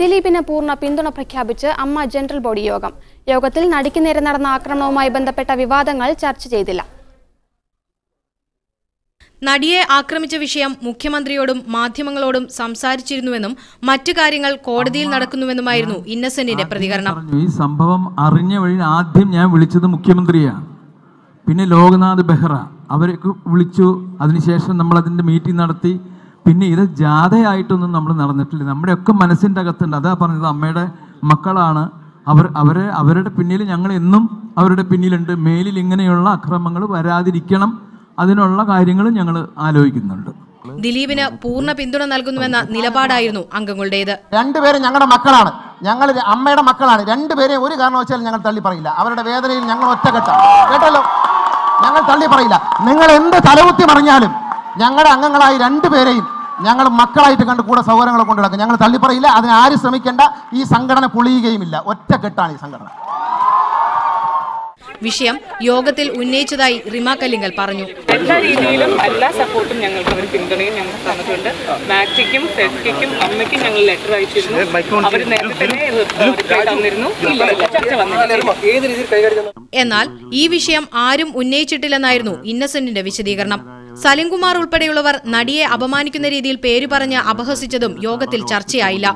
ദിലീപിന് പൂർണ പിന്തുണ പ്രഖ്യാപിച്ച് അമ്മ ജനറൽ ബോഡി യോഗം. യോഗത്തിൽ നടിക്ക് നേരെ നടന്ന ആക്രമണവുമായി ബന്ധപ്പെട്ട വിവാദങ്ങൾ ചർച്ച ചെയ്തില്ല. നടിയെ ആക്രമിച്ച വിഷയം മുഖ്യമന്ത്രിയോടും മാധ്യമങ്ങളോടും സംസാരിച്ചിരുന്നുവെന്നും മറ്റു കാര്യങ്ങൾ കോടതിയിൽ നടക്കുന്നുവെന്നുമായിരുന്നു ഇന്നസെന്റിന്റെ പ്രതികരണം. ഈ സംഭവം അറിഞ്ഞ വഴി ആദ്യം ഞാൻ വിളിച്ചത് മുഖ്യമന്ത്രിയാണ് പിന്നെ ലോക്നാഥ് ബെഹ്റ അവരൊക്കെ വിളിച്ചു. അതിനുശേഷം നമ്മൾ അതിന്റെ മീറ്റിംഗ് നടത്തി. പിന്നെ ഇത് ജാഥയായിട്ടൊന്നും നമ്മൾ നടന്നിട്ടില്ല. നമ്മുടെയൊക്കെ മനസ്സിന്റെ അകത്തുണ്ട്. അതാ പറഞ്ഞത് അമ്മയുടെ മക്കളാണ്. അവർ അവരെ അവരുടെ പിന്നിൽ ഞങ്ങൾ എന്നും അവരുടെ പിന്നിലുണ്ട്. മേലിൽ ഇങ്ങനെയുള്ള അക്രമങ്ങൾ വരാതിരിക്കണം. അതിനുള്ള കാര്യങ്ങൾ ഞങ്ങൾ ആലോചിക്കുന്നുണ്ട്. ദിലീപിന് പൂർണ പിന്തുണ നൽകുന്നുവെന്ന നിലപാടായിരുന്നു അംഗങ്ങളുടേത്. രണ്ടുപേരും ഞങ്ങളുടെ മക്കളാണ്. ഞങ്ങൾ അമ്മയുടെ മക്കളാണ്. രണ്ടുപേരെയും ഒരു കാരണവശാലും ഞങ്ങൾ തള്ളി പറയില്ല. അവരുടെ വേദനയിൽ ഞങ്ങൾ ഒറ്റക്കെട്ടാണ് കേട്ടല്ലോ? ഞങ്ങൾ തള്ളി പറയില്ല. നിങ്ങൾ എന്ത് തലകുത്തി മറിഞ്ഞാലും ഞങ്ങളുടെ അംഗങ്ങളായി രണ്ടുപേരെയും ഞങ്ങൾ മക്കളായിട്ട് കണ്ട് കൂടെ സൗകര്യങ്ങൾ കൊണ്ടു നടക്കും. ഞങ്ങൾ തള്ളിപ്പറയില്ല അതിന് ആരും ശ്രമിക്കേണ്ട ഈ സംഘടന പൊളിയുകയുമില്ല. ഒറ്റക്കെട്ടാണ് ഈ സംഘടന. വിഷയം യോഗത്തിൽ ഉന്നയിച്ചതായി റിമ കല്ലിങ്കൽ പറഞ്ഞു. എല്ലാ രീതിയിലും എല്ലാ സപ്പോർട്ടും ഞങ്ങൾക്ക് അവർ പിന്തുണയും ഞങ്ങൾ തന്നിട്ടുണ്ട്. മാറ്റിക്കും സെസ്കിക്കും അമ്മയ്ക്കും ഞങ്ങൾ ലെറ്റർ അയച്ചിരുന്നു. അവർ നേരത്തെ തന്നിരുന്നു. എന്നാൽ ഈ വിഷയം ആരും ഉന്നയിച്ചിട്ടില്ലെന്നായിരുന്നു ഇന്നസെന്റിന്റെ വിശദീകരണം. സലിംകുമാർ ഉൾപ്പെടെയുള്ളവർ നടിയെ അപമാനിക്കുന്ന രീതിയിൽ പേര് പറഞ്ഞ് അപഹസിച്ചതും യോഗത്തിൽ ചർച്ചയായില്ല.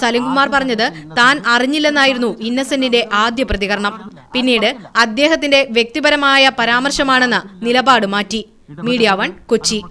സലിംകുമാർ പറഞ്ഞത് താൻ അറിഞ്ഞില്ലെന്നായിരുന്നു ഇന്നസെന്റിന്റെ ആദ്യ പ്രതികരണം. പിന്നീട് അദ്ദേഹത്തിന്റെ വ്യക്തിപരമായ പരാമർശമാണെന്ന് നിലപാട് മാറ്റി. Media one Kochi.